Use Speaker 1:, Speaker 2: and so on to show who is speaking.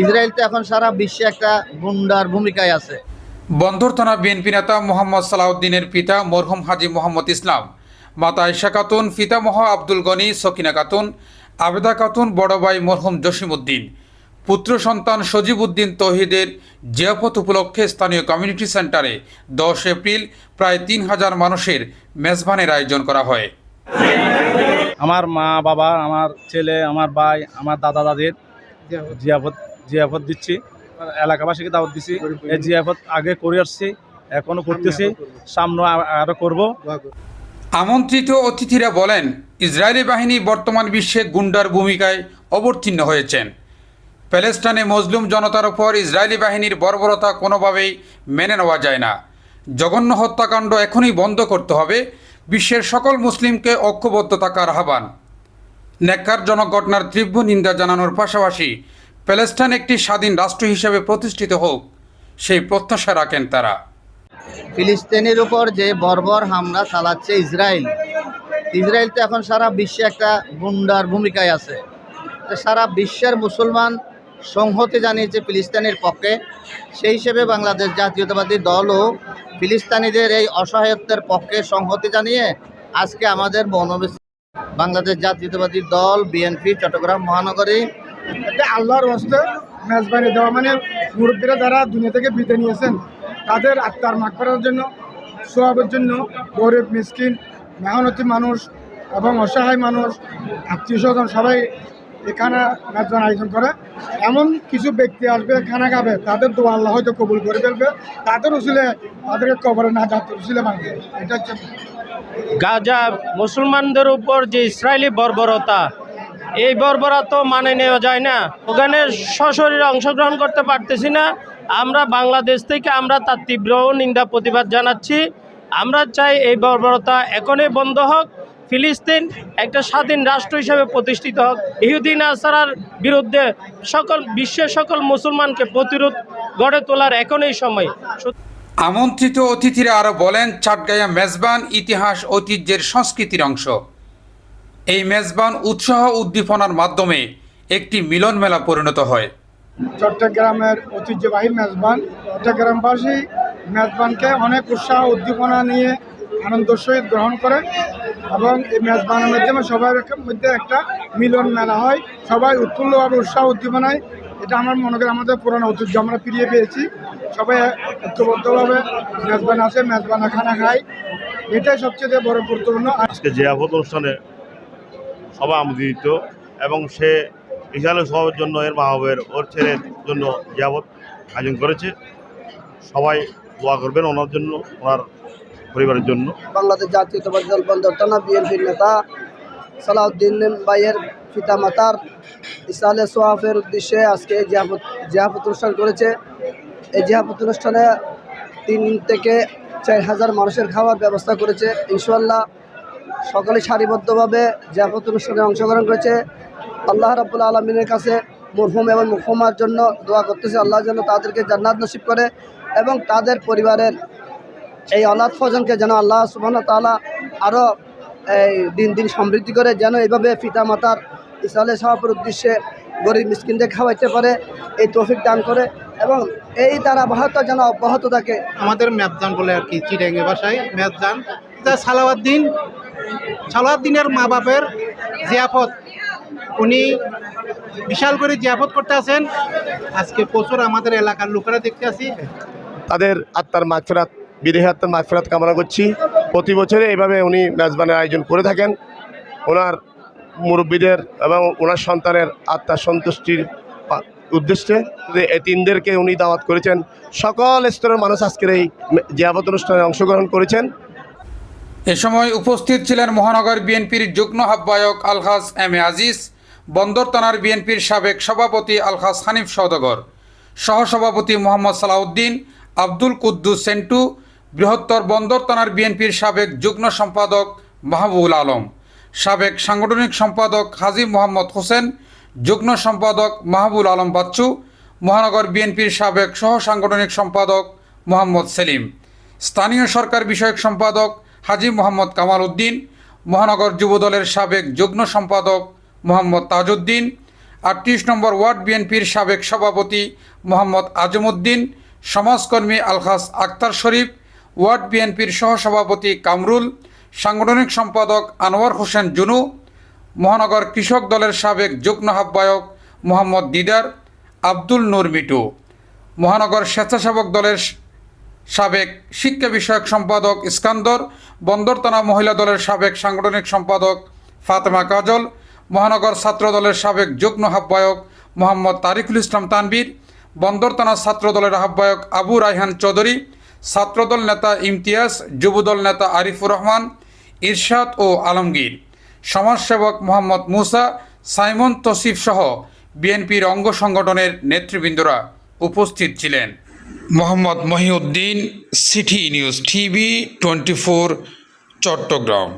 Speaker 1: Israel তো এখন সারা বিশ্বে একটা গুন্ডার ভূমিকায় আছে।
Speaker 2: বন্দর থানা বিএনপি নেতা মোহাম্মদ সালাউদ্দিনের পিতা মরহুম হাজি মোহাম্মদ ইসলাম মাতা আয়শা খাতুন পিতামহ আব্দুল গনি সকিনা খাতুন আবেদা খাতুন বড় ভাই মরহুম জসিমউদ্দিন পুত্র সন্তান সজিবউদ্দিন তহিদের জিয়াফত উপলক্ষে স্থানীয় কমিউনিটি সেন্টারে দশ এপ্রিল প্রায় তিন হাজার মানুষের মেজবানের আয়োজন করা হয়।
Speaker 3: আমার মা বাবা আমার ছেলে আমার ভাই আমার দাদা দাদির জিয়াফত জিয়াফত দিচ্ছি। এলাকাবাসীকে দাওয়াত দিচ্ছি এই জিয়াফত আগে করে আসছি, এখনও করতেছি। সামনে আ- আরও করব।
Speaker 2: আমন্ত্রিত অতিথিরা বলেন, ইসরায়েলি বাহিনী বর্তমান বিশ্বে গুন্ডার ভূমিকায় অবতীর্ণ হয়েছেন। প্যালেস্টাইনে মজলুম জনতার উপর ইসরায়েলি বাহিনীর বর্বরতা কোনোভাবেই মেনে নেওয়া যায় না। জঘন্য হত্যাকাণ্ড এখনই বন্ধ করতে হবে। বিশ্বের সকল মুসলিমকে ঐক্যবদ্ধ থাকার আহ্বান। ন্যাক্কারজনক ঘটনার তীব্র নিন্দা জানানোর পাশাপাশি প্যালেস্টাইন একটি স্বাধীন রাষ্ট্র হিসেবে প্রতিষ্ঠিত হোক, সেই প্রত্যাশা রাখেন তারা।
Speaker 1: ফিলিস্তিনের উপর যে বর্বর হামলা চালাচ্ছে ইসরায়েল ইসরায়েল তো এখন সারা বিশ্বে একটা গুন্ডার ভূমিকায় আছে। সারা বিশ্বের মুসলমান সংহতি জানিয়েছে ফিলিস্তিনের পক্ষে। সেই হিসেবে বাংলাদেশ জাতীয়তাবাদী দলও ফিলিস্তিনিদের এই অসহায়ত্বের পক্ষে সংহতি জানিয়ে আজকে আমাদের মনোবেশ বাংলাদেশ জাতীয়তাবাদী দল, বিএনপি, চট্টগ্রাম মহানগরী
Speaker 4: এটা আল্লাহর হস্তে মেজবানি দেওয়া। মানে মুরব্বীরা যারা দুনিয়া থেকে বিদায় নিয়েছেন, তাদের আত্মার মাগ করার জন্য, সোয়াবের জন্য গরিব, মিসকিন, মেহনতি মানুষ এবং অসহায় মানুষ, আত্মীয় স্বজন সবাই এখানে মেজবান আয়োজন করে। এমন কিছু ব্যক্তি আসবে, খানা খাবে, তাদের দোয়া আল্লাহ হয়তো কবুল করে ফেলবে। তাদের উচিলে তাদেরকে কবরে না যাতে উচিলে মানবে এটা হচ্ছে
Speaker 5: গাজা মুসলমানদের উপর যে ইসরায়েলি বর্বরতা এই বর্বরা তো মানে নেওয়া যায় না। ওখানে সশরীরে অংশগ্রহণ করতে পারতেছি না। আমরা বাংলাদেশ থেকে আমরা তার তীব্র নিন্দা প্রতিবাদ জানাচ্ছি। আমরা চাই এই বর্বরতা এখনই বন্ধ হোক। ফিলিস্তিন একটা স্বাধীন রাষ্ট্র হিসেবে প্রতিষ্ঠিত হোক। ইহুদিন আসারার বিরুদ্ধে সকল বিশ্বের সকল মুসলমানকে প্রতিরোধ গড়ে তোলার এখনই সময়।
Speaker 2: আমন্ত্রিত অতিথিরা আরও বলেন, চাটগাঁয়া মেজবান ইতিহাস ঐতিহ্যের সংস্কৃতির অংশ। এই মেজবান উৎসাহ উদ্দীপনার মাধ্যমে একটি মিলন মেলা পরিণত হয়।
Speaker 4: চট্টগ্রামের ঐতিহ্যবাহী মেজবান চট্টগ্রামবাসী মেজবানকে অনেক উৎসাহ উদ্দীপনা নিয়ে আনন্দ সহিত গ্রহণ করে এবং এই মেজবানের মাধ্যমে সবার মধ্যে একটা মিলন মেলা হয়। সবাই উৎফুল্লভাবে উৎসাহ উদ্দীপনায় এটা আমার মনে করি আমাদের পুরনো ঐতিহ্য আমরা ফিরিয়ে পেয়েছি। সবাই ঐক্যবদ্ধভাবে মেজবান আসে মেজবানা খানা খায়। এটাই সবচেয়ে বড় গুরুত্বপূর্ণ।
Speaker 6: আজকে জিয়াফত অনুষ্ঠানে সবাই আমন্ত্রিত এবং সে ইসরায়েলের সবার জন্য এর মাহবের ওর ছেলের জন্য জিয়াফত আয়োজন করেছে। সবাই দোয়া করবেন ওনার জন্য, ওনার পরিবারের জন্য।
Speaker 7: বাংলাদেশ জাতীয়তাবাদী দল বন্দর থানা বিএনপির নেতা সালাউদ্দিন ভাইয়ের পিতা মাতার ইসালে সোয়াফের উদ্দেশ্যে আজকে জিয়াফত জিয়াফত অনুষ্ঠান করেছে। এই জিয়াফত অনুষ্ঠানে তিন থেকে চার হাজার মানুষের খাওয়ার ব্যবস্থা করেছে। ইনশাল্লাহ সকলে সারিবদ্ধভাবে জিয়াফত অনুষ্ঠানে অংশগ্রহণ করেছে। আল্লাহ রাবুল আলমিনের কাছে মরহুম এবং মুহমার জন্য দোয়া করতেছে। আল্লাহ যেন তাদেরকে জান্নাত নসিব করে এবং তাদের পরিবারের এই অনাথ ফজনকে যেন আল্লাহ সুবাহ তালা আরও এই দিন দিন সমৃদ্ধি করে, যেন এইভাবে পিতা মাতার ইসালে সাহাবের উদ্দেশ্যে গরিব মিসকিনদের খাওয়াইতে পারে, এই তৌফিক দান করে এবং এই দ্বারা বাহত যেন অব্যাহত থাকে।
Speaker 8: আমাদের ম্যাপজান বলে আর কি চিটাঙ্গে ভাষায় ম্যাপজান যা সালাউদ্দিন সালাউদ্দিনের মা বাপের জিয়াফত। উনি বিশাল করে জিয়াফত করতে আছেন আজকে প্রচুর আমাদের এলাকার লোকেরা দেখতে আসি।
Speaker 9: তাদের আত্মার মাগফেরাত, বিদেহী আত্মার মাগফেরাত কামনা করছি। প্রতি বছরে এইভাবে উনি মেজবানের আয়োজন করে থাকেন। ওনার মুরব্বীদের এবং ওনার সন্তানের আত্মার সন্তুষ্টির উদ্দেশ্যে যে এতিমদেরকে উনি দাওয়াত করেছেন। সকল স্তরের মানুষ আজকের এই জিয়াবত অনুষ্ঠানে অংশগ্রহণ করেছেন।
Speaker 2: এ সময় উপস্থিত ছিলেন মহানগর বিএনপির যুগ্ম আহ্বায়ক আলহাজ এম এ আজিজ, বন্দর থানার বিএনপির সাবেক সভাপতি আলহাজ হানিফ সওদাগর, সহসভাপতি মোহাম্মদ সালাউদ্দিন, আব্দুল কুদ্দুস সেন্টু, বৃহত্তর বন্দর থানার বিএনপির সাবেক যুগ্ম সম্পাদক মাহবুবুল আলম, সাবেক সাংগঠনিক সম্পাদক হাজি মোহাম্মদ হোসেন, যুগ্ম সম্পাদক মাহবুল আলম বাচ্চু, মহানগর বিএনপির সাবেক সহ সাংগঠনিক সম্পাদক মোহাম্মদ সেলিম, স্থানীয় সরকার বিষয়ক সম্পাদক হাজি মোহাম্মদ কামাল উদ্দিন মহানগর যুবদলের সাবেক যুগ্ম সম্পাদক মোহাম্মদ তাজউদ্দিন, আটত্রিশ নম্বর ওয়ার্ড বিএনপির সাবেক সভাপতি মোহাম্মদ আজমউদ্দিন সমাজকর্মী আলখাস আক্তার শরীফ, ওয়ার্ড বিএনপির সহসভাপতি কামরুল, সাংগঠনিক সম্পাদক আনোয়ার হোসেন জুনু, মহানগর কৃষক দলের সাবেক যুগ্ম আহ্বায়ক মোহাম্মদ দিদার আব্দুল নূর মিটু মহানগর স্বেচ্ছাসেবক দলের সাবেক শিক্ষা বিষয়ক সম্পাদক ইস্কান্দর, বন্দরতানা মহিলা দলের সাবেক সাংগঠনিক সম্পাদক ফাতেমা কাজল, মহানগর ছাত্র দলের সাবেক যুগ্ম আহ্বায়ক মোহাম্মদ তারিকুল ইসলাম তানবীর বন্দরতানা ছাত্র দলের আহ্বায়ক আবু রায়হান চৌধুরী, ছাত্রদল নেতা ইমতিয়াজ, যুবদল নেতা আরিফুর রহমান, ইরশাদ ও আলমগীর। সমাজসেবক মোহাম্মদ মুসা, সাইমন তসিফ সহ বিএনপির অঙ্গ সংগঠনের নেতৃবৃন্দরা উপস্থিত ছিলেন। Mohammad Mohiuddin city news TV twenty four Chattogram.